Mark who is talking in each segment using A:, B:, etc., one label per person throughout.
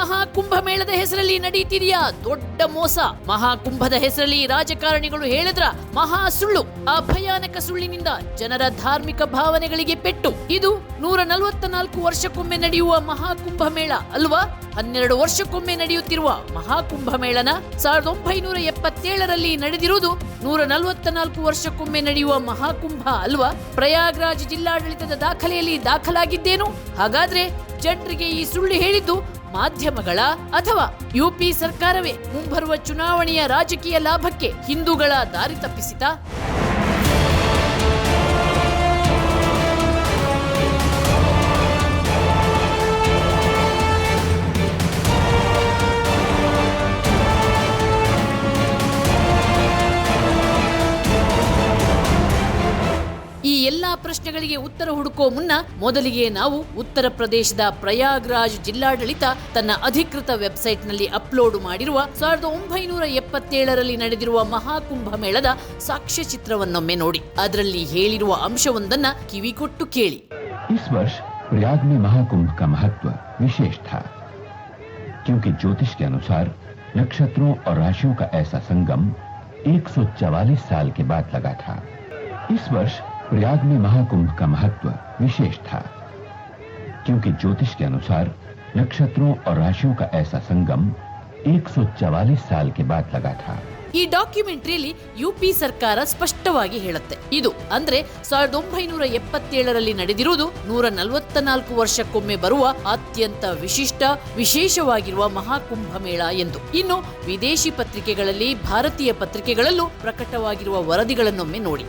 A: ಮಹಾಕುಂಭಮೇಳದ ಹೆಸರಲ್ಲಿ ನಡೀತಿದೆಯಾ ದೊಡ್ಡ ಮೋಸ? ಮಹಾಕುಂಭದ ಹೆಸರಲ್ಲಿ ರಾಜಕಾರಣಿಗಳು ಹೇಳಿದ್ರ ಮಹಾ ಸುಳ್ಳು ಆ ಭಯಾನಕ ಸುಳ್ಳಿನಿಂದ ಜನರ ಧಾರ್ಮಿಕ ಭಾವನೆಗಳಿಗೆ ಪೆಟ್ಟು. ಇದು ನೂರ ನಲವತ್ತ ನಾಲ್ಕು ವರ್ಷಕ್ಕೊಮ್ಮೆ ನಡೆಯುವ ಮಹಾಕುಂಭ ಮೇಳ ಅಲ್ವಾ? ಹನ್ನೆರಡು ವರ್ಷಕ್ಕೊಮ್ಮೆ ನಡೆಯುತ್ತಿರುವ ಮಹಾಕುಂಭ ಮೇಳನ ಸಾವಿರದ ಒಂಬೈನೂರ ಎಪ್ಪತ್ತೇಳರಲ್ಲಿ ನಡೆದಿರುವುದು ನೂರ ನಲವತ್ತ ನಾಲ್ಕು ವರ್ಷಕ್ಕೊಮ್ಮೆ ನಡೆಯುವ ಮಹಾಕುಂಭ ಅಲ್ವಾ? ಪ್ರಯಾಗ್ರಾಜ್ ಜಿಲ್ಲಾಡಳಿತದ ದಾಖಲೆಯಲ್ಲಿ ದಾಖಲಾಗಿದ್ದೇನು? ಹಾಗಾದ್ರೆ ಜನರಿಗೆ ಈ ಸುಳ್ಳು ಹೇಳಿದ್ದು ಮಾಧ್ಯಮಗಳ ಅಥವಾ ಯುಪಿ ಸರ್ಕಾರವೇ ಮುಂಬರುವ ಚುನಾವಣೆಯ ರಾಜಕೀಯ ಲಾಭಕ್ಕೆ ಹಿಂದೂಗಳ ದಾರಿ ತಪ್ಪಿಸಿತಾ ಪ್ರಶ್ನೆಗಳಿಗೆ ಉತ್ತರ ಹುಡುಕೋ ಮುನ್ನ ಮೊದಲಿಗೆ ನಾವು ಉತ್ತರ ಪ್ರದೇಶದ ಪ್ರಯಾಗ್ರಾಜ್ ಜಿಲ್ಲಾಡಳಿತ ತನ್ನ ಅಧಿಕೃತ ವೆಬ್ಸೈಟ್ನಲ್ಲಿ ಅಪ್ಲೋಡ್ ಮಾಡಿರುವ ಸಾವಿರದ ಒಂಬೈನೂರ ಎಪ್ಪತ್ತೇಳರಲ್ಲಿ ನಡೆದಿರುವ ಮಹಾಕುಂಭ ಮೇಳದ ಸಾಕ್ಷ್ಯಚಿತ್ರವನ್ನೊಮ್ಮೆ ನೋಡಿ ಅದರಲ್ಲಿ ಹೇಳಿರುವ ಅಂಶವೊಂದನ್ನ ಕಿವಿಕೊಟ್ಟು ಕೇಳಿ
B: इस वर्ष प्रयाग में महाकुंभ का महत्व विशेष था क्योंकि ज्योतिष के अनुसार नक्षत्रों और राशियों का ऐसा संगम 144 साल के बाद लगा था इस वर्ष प्रयाग में महाकुंभ का महत्व विशेष था क्योंकि ज्योतिष के अनुसार नक्षत्रों और राशियों का ऐसा संगम 144 साल के बाद लगा था
A: ಈ ಡಾಕ್ಯುಮೆಂಟ್ರಿಯಲ್ಲಿ ಯುಪಿ ಸರ್ಕಾರ ಸ್ಪಷ್ಟವಾಗಿ ಹೇಳುತ್ತೆ ಇದು ಅಂದ್ರೆ ಸಾವಿರದ ಒಂಬೈನೂರ ಎಪ್ಪತ್ತೇಳರಲ್ಲಿ ನಡೆದಿರುವುದು ನೂರ ನಲವತ್ತ ನಾಲ್ಕು ವರ್ಷಕ್ಕೊಮ್ಮೆ ಬರುವ ಅತ್ಯಂತ ವಿಶಿಷ್ಟ ವಿಶೇಷವಾಗಿರುವ ಮಹಾಕುಂಭ ಮೇಳ ಎಂದು ಇನ್ನು ವಿದೇಶಿ ಪತ್ರಿಕೆಗಳಲ್ಲಿ ಭಾರತೀಯ ಪತ್ರಿಕೆಗಳಲ್ಲೂ ಪ್ರಕಟವಾಗಿರುವ ವರದಿಗಳನ್ನೊಮ್ಮೆ ನೋಡಿ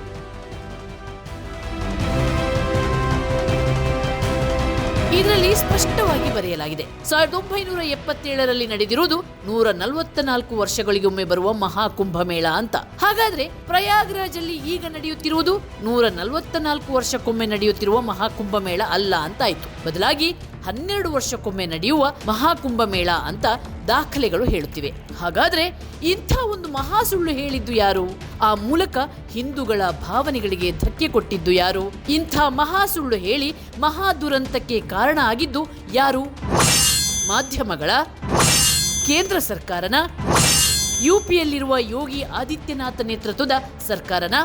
A: ಇದರಲ್ಲಿ ಸ್ಪಷ್ಟವಾಗಿ ಬರೆಯಲಾಗಿದೆ. ಸಾವಿರದ ಒಂಬೈನೂರ ಎಪ್ಪತ್ತೇಳರಲ್ಲಿ ನಡೆದಿರುವುದು ನೂರ ನಲವತ್ತ ನಾಲ್ಕು ವರ್ಷಗಳಿಗೊಮ್ಮೆ ಬರುವ ಮಹಾಕುಂಭ ಮೇಳ ಅಂತ. ಹಾಗಾದ್ರೆ ಪ್ರಯಾಗ್ರಾಜ್ ಅಲ್ಲಿ ಈಗ ನಡೆಯುತ್ತಿರುವುದು ನೂರ ನಲವತ್ತ ನಾಲ್ಕು ವರ್ಷಕ್ಕೊಮ್ಮೆ ನಡೆಯುತ್ತಿರುವ ಮಹಾಕುಂಭ ಮೇಳ ಅಲ್ಲ ಅಂತಾಯ್ತು. ಬದಲಾಗಿ ಹನ್ನೆರಡು ವರ್ಷಕ್ಕೊಮ್ಮೆ ನಡೆಯುವ ಮಹಾಕುಂಭ ಮೇಳ ಅಂತ ದಾಖಲೆಗಳು ಹೇಳುತ್ತಿವೆ. ಹಾಗಾದ್ರೆ ಇಂಥ ಒಂದು ಮಹಾ ಸುಳ್ಳು ಹೇಳಿದ್ದು ಯಾರು? ಆ ಮೂಲಕ ಹಿಂದೂಗಳ ಭಾವನೆಗಳಿಗೆ ಧಕ್ಕೆ ಕೊಟ್ಟಿದ್ದು ಯಾರು? ಇಂಥ ಮಹಾ ಸುಳ್ಳು ಹೇಳಿ ಮಹಾ ದುರಂತಕ್ಕೆ ಕಾರಣ ಆಗಿದ್ದು ಯಾರು? ಮಾಧ್ಯಮಗಳ, ಕೇಂದ್ರ ಸರ್ಕಾರನ, ಯುಪಿಯಲ್ಲಿರುವ ಯೋಗಿ ಆದಿತ್ಯನಾಥ ನೇತೃತ್ವದ ಸರ್ಕಾರನ?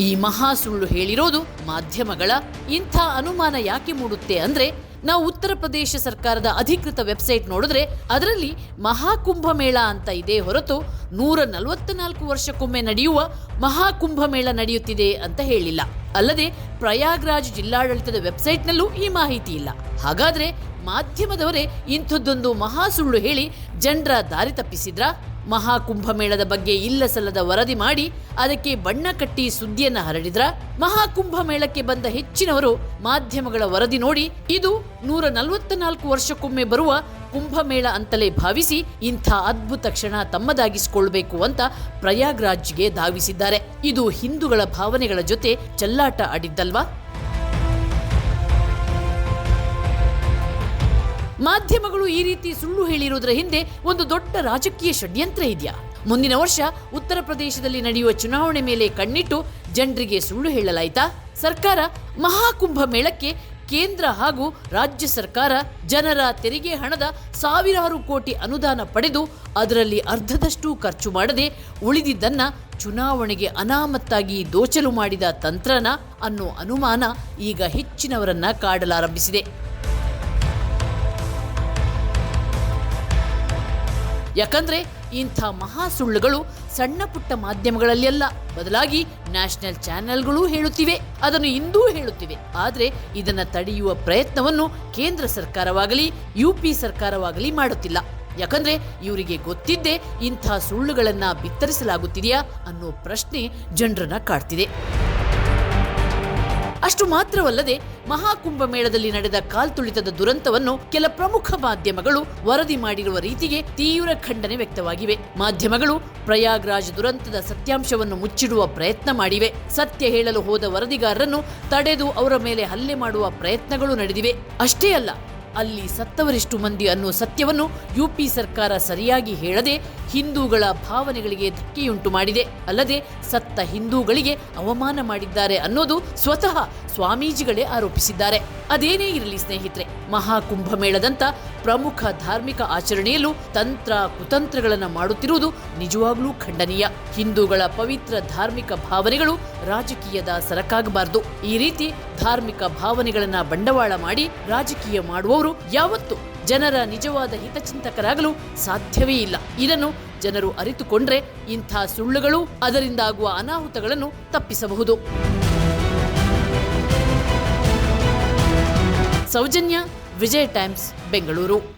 A: ಈ ಮಹಾ ಸುಳ್ಳು ಹೇಳಿರೋದು ಮಾಧ್ಯಮಗಳ ಇಂಥ ಅನುಮಾನ ಯಾಕೆ ಮೂಡುತ್ತೆ ಅಂದ್ರೆ ನಾವು ಉತ್ತರ ಪ್ರದೇಶ ಸರ್ಕಾರದ ಅಧಿಕೃತ ವೆಬ್ಸೈಟ್ ನೋಡಿದ್ರೆ ಅದರಲ್ಲಿ ಮಹಾಕುಂಭ ಮೇಳ ಅಂತ ಇದೆ. ಹೊರತು ನೂರ ನಲವತ್ತ ನಾಲ್ಕು ವರ್ಷಕ್ಕೊಮ್ಮೆ ನಡೆಯುವ ಮಹಾಕುಂಭ ಮೇಳ ನಡೆಯುತ್ತಿದೆ ಅಂತ ಹೇಳಿಲ್ಲ. ಅಲ್ಲದೆ ಪ್ರಯಾಗ್ರಾಜ್ ಜಿಲ್ಲಾಡಳಿತದ ವೆಬ್ಸೈಟ್ನಲ್ಲೂ ಈ ಮಾಹಿತಿ ಇಲ್ಲ. ಹಾಗಾದ್ರೆ ಮಾಧ್ಯಮದವರೇ ಇಂಥದ್ದೊಂದು ಮಹಾ ಸುಳ್ಳು ಹೇಳಿ ಜನರ ದಾರಿ ತಪ್ಪಿಸಿದ್ರಾ? ಮಹಾಕುಂಭ ಮೇಳದ ಬಗ್ಗೆ ಇಲ್ಲ ಸಲ್ಲದ ವರದಿ ಮಾಡಿ ಅದಕ್ಕೆ ಬಣ್ಣ ಕಟ್ಟಿ ಸುದ್ದಿಯನ್ನ ಹರಡಿದ್ರ ಮಹಾಕುಂಭಮೇಳಕ್ಕೆ ಬಂದ ಹೆಚ್ಚಿನವರು ಮಾಧ್ಯಮಗಳ ವರದಿ ನೋಡಿ ಇದು ನೂರ ನಲವತ್ತ ನಾಲ್ಕು ವರ್ಷಕ್ಕೊಮ್ಮೆ ಬರುವ ಕುಂಭಮೇಳ ಅಂತಲೇ ಭಾವಿಸಿ ಇಂಥ ಅದ್ಭುತ ಕ್ಷಣ ತಮ್ಮದಾಗಿಸಿಕೊಳ್ಬೇಕು ಅಂತ ಪ್ರಯಾಗ್ರಾಜ್ಗೆ ಧಾವಿಸಿದ್ದಾರೆ. ಇದು ಹಿಂದೂಗಳ ಭಾವನೆಗಳ ಜೊತೆ ಚೆಲ್ಲಾಟ ಆಡಿದ್ದಲ್ವಾ? ಮಾಧ್ಯಮಗಳು ಈ ರೀತಿ ಸುಳ್ಳು ಹೇಳಿರುವುದರ ಹಿಂದೆ ಒಂದು ದೊಡ್ಡ ರಾಜಕೀಯ ಷಡ್ಯಂತ್ರ ಇದೆಯಾ? ಮುಂದಿನ ವರ್ಷ ಉತ್ತರ ಪ್ರದೇಶದಲ್ಲಿ ನಡೆಯುವ ಚುನಾವಣೆ ಮೇಲೆ ಕಣ್ಣಿಟ್ಟು ಜನರಿಗೆ ಸುಳ್ಳು ಹೇಳಲಾಯಿತಾ? ಸರ್ಕಾರ ಮಹಾಕುಂಭ ಮೇಳಕ್ಕೆ ಕೇಂದ್ರ ಹಾಗೂ ರಾಜ್ಯ ಸರ್ಕಾರ ಜನರ ತೆರಿಗೆ ಹಣದ ಸಾವಿರಾರು ಕೋಟಿ ಅನುದಾನ ಪಡೆದು ಅದರಲ್ಲಿ ಅರ್ಧದಷ್ಟು ಖರ್ಚು ಮಾಡದೆ ಉಳಿದಿದ್ದನ್ನ ಚುನಾವಣೆಗೆ ಅನಾಮತ್ತಾಗಿ ದೋಚಲು ಮಾಡಿದ ತಂತ್ರನ ಅನ್ನೋ ಅನುಮಾನ ಈಗ ಹೆಚ್ಚಿನವರನ್ನ ಕಾಡಲಾರಂಭಿಸಿದೆ. ಯಾಕಂದ್ರೆ ಇಂಥ ಮಹಾ ಸುಳ್ಳುಗಳು ಸಣ್ಣ ಪುಟ್ಟ ಮಾಧ್ಯಮಗಳಲ್ಲಿ ಬದಲಾಗಿ ನ್ಯಾಷನಲ್ ಚಾನೆಲ್ಗಳು ಹೇಳುತ್ತಿವೆ, ಅದನ್ನು ಇಂದೂ ಹೇಳುತ್ತಿವೆ. ಆದರೆ ಇದನ್ನು ತಡೆಯುವ ಪ್ರಯತ್ನವನ್ನು ಕೇಂದ್ರ ಸರ್ಕಾರವಾಗಲಿ ಯುಪಿ ಸರ್ಕಾರವಾಗಲಿ ಮಾಡುತ್ತಿಲ್ಲ. ಯಾಕಂದ್ರೆ ಇವರಿಗೆ ಗೊತ್ತಿದ್ದೇ ಇಂಥ ಸುಳ್ಳುಗಳನ್ನು ಬಿತ್ತರಿಸಲಾಗುತ್ತಿದೆಯಾ ಅನ್ನೋ ಪ್ರಶ್ನೆ ಜನರನ್ನ ಕಾಡ್ತಿದೆ. ಅಷ್ಟು ಮಾತ್ರವಲ್ಲದೆ ಮಹಾಕುಂಭ ಮೇಳದಲ್ಲಿ ನಡೆದ ಕಾಲ್ತುಳಿತದ ದುರಂತವನ್ನು ಕೆಲ ಪ್ರಮುಖ ಮಾಧ್ಯಮಗಳು ವರದಿ ಮಾಡಿರುವ ರೀತಿಗೆ ತೀವ್ರ ಖಂಡನೆ ವ್ಯಕ್ತವಾಗಿವೆ. ಮಾಧ್ಯಮಗಳು ಪ್ರಯಾಗ್ರಾಜ್ ದುರಂತದ ಸತ್ಯಾಂಶವನ್ನು ಮುಚ್ಚಿಡುವ ಪ್ರಯತ್ನ ಮಾಡಿವೆ. ಸತ್ಯ ಹೇಳಲು ಹೋದ ವರದಿಗಾರರನ್ನು ತಡೆದು ಅವರ ಮೇಲೆ ಹಲ್ಲೆ ಮಾಡುವ ಪ್ರಯತ್ನಗಳು ನಡೆದಿವೆ. ಅಷ್ಟೇ ಅಲ್ಲ ಅಲ್ಲಿ ಸತ್ತವರಿಷ್ಟು ಮಂದಿ ಅನ್ನೋ ಸತ್ಯವನ್ನು ಯುಪಿ ಸರ್ಕಾರ ಸರಿಯಾಗಿ ಹೇಳದೆ ಹಿಂದೂಗಳ ಭಾವನೆಗಳಿಗೆ ಧಕ್ಕೆಯುಂಟು ಮಾಡಿದೆ. ಅಲ್ಲದೆ ಸತ್ತ ಹಿಂದೂಗಳಿಗೆ ಅವಮಾನ ಮಾಡಿದ್ದಾರೆ ಅನ್ನೋದು ಸ್ವತಃ ಸ್ವಾಮೀಜಿಗಳೇ ಆರೋಪಿಸಿದ್ದಾರೆ. ಅದೇನೇ ಇರಲಿ ಸ್ನೇಹಿತರೆ ಮಹಾಕುಂಭಮೇಳದಂತ ಪ್ರಮುಖ ಧಾರ್ಮಿಕ ಆಚರಣೆಯಲ್ಲೂ ತಂತ್ರ ಕುತಂತ್ರಗಳನ್ನು ಮಾಡುತ್ತಿರುವುದು ನಿಜವಾಗ್ಲೂ ಖಂಡನೀಯ. ಹಿಂದೂಗಳ ಪವಿತ್ರ ಧಾರ್ಮಿಕ ಭಾವನೆಗಳು ರಾಜಕೀಯದ ಸರಕಾಗಬಾರದು. ಈ ರೀತಿ ಧಾರ್ಮಿಕ ಭಾವನೆಗಳನ್ನ ಬಂಡವಾಳ ಮಾಡಿ ರಾಜಕೀಯ ಮಾಡುವವರು ಯಾವತ್ತೂ ಜನರ ನಿಜವಾದ ಹಿತಚಿಂತಕರಾಗಲು ಸಾಧ್ಯವೇ ಇಲ್ಲ. ಇದನ್ನು ಜನರು ಅರಿತುಕೊಂಡ್ರೆ ಇಂಥ ಸುಳ್ಳುಗಳು ಅದರಿಂದಾಗುವ ಅನಾಹುತಗಳನ್ನು ತಪ್ಪಿಸಬಹುದು. ಸೌಜನ್ಯ ವಿಜಯ್ ಟೈಮ್ಸ್ ಬೆಂಗಳೂರು.